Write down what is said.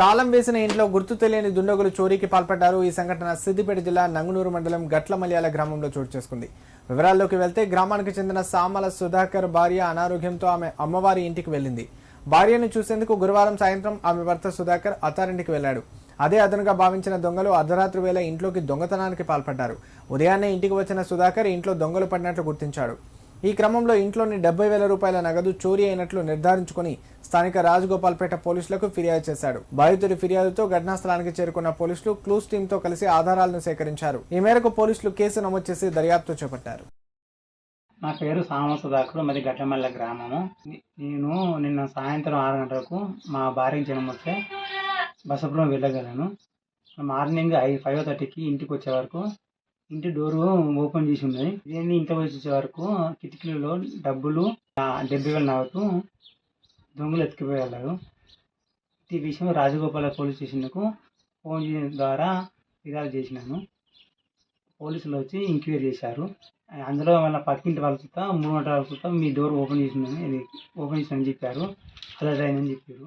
తాళం వేసిన ఇంట్లో గుర్తు తెలియని దుండగులు చోరీకి పాల్పడ్డారు. ఈ సంఘటన సిద్దిపేట జిల్లా నంగునూరు మండలం గట్లమల్యాల గ్రామంలో చోటు చేసుకుంది. వివరాల్లోకి వెళ్తే గ్రామానికి చెందిన సామల సుధాకర్ భార్య అనారోగ్యంతో ఆమె అమ్మవారి ఇంటికి వెళ్ళింది. భార్యను చూసేందుకు గురువారం సాయంత్రం ఆమె భర్త సుధాకర్ అత్తారింటికి వెళ్ళాడు అదే అదనుగా భావించిన దొంగలు అర్ధరాత్రి వేళ ఇంట్లోకి దొంగతనానికి పాల్పడ్డారు. ఉదయాన్నే ఇంటికి వచ్చిన సుధాకర్ ఇంట్లో దొంగలు పడినట్లు గుర్తించాడు. ఈ క్రమంలో ఇంట్లోని డెబ్బై వేల రూపాయల నగదు చోరీ అయినట్లు నిర్ధారించుకుని స్థానిక రాజగోపాల్పేట పోలీసులకు ఫిర్యాదు చేశాడు. బాధితుడి ఫిర్యాదుతో ఘటనా స్థలానికి చేరుకున్న పోలీసులు క్లూస్ టీంతో కలిసి ఆధారాలను సేకరించారు. ఈ మేరకు పోలీసులు కేసు నమోదు చేసి దర్యాప్తు చేపట్టారు. నా పేరు సామ సుధాకర్ మరి గట్టమల్ల గ్రామము. నేను నిన్న సాయంత్రం ఆరు గంటలకు మా భార్యకి జనం వస్తే బసపురం వెళ్ళగలను. మార్నింగ్ ఐ ఫైవ్ థర్టీకి ఇంటికి వచ్చే వరకు ఇంటి డోరు ఓపెన్ చేసి ఉన్నది. ఇదేంది? ఇంత వచ్చే వరకు కిటికీలలో డబ్బులు డెబ్బై వేల నగదు దొంగలు ఎత్తుకుపోయారు ఈ విషయం రాజగోపాల పోలీస్ స్టేషన్కు ఫోన్ చేయడం ద్వారా ఫిర్యాదు చేసినాను. పోలీసులు వచ్చి ఎంక్వైరీ చేశారు. అందులో వాళ్ళ పక్కింటి వాళ్ళ చూస్తా మూడు గంటల వాళ్ళ చూస్తా మీ డోర్ ఓపెన్ చేసిందని ఇది ఓపెన్ చేసిందని చెప్పారు. అలా అయిందని చెప్పారు.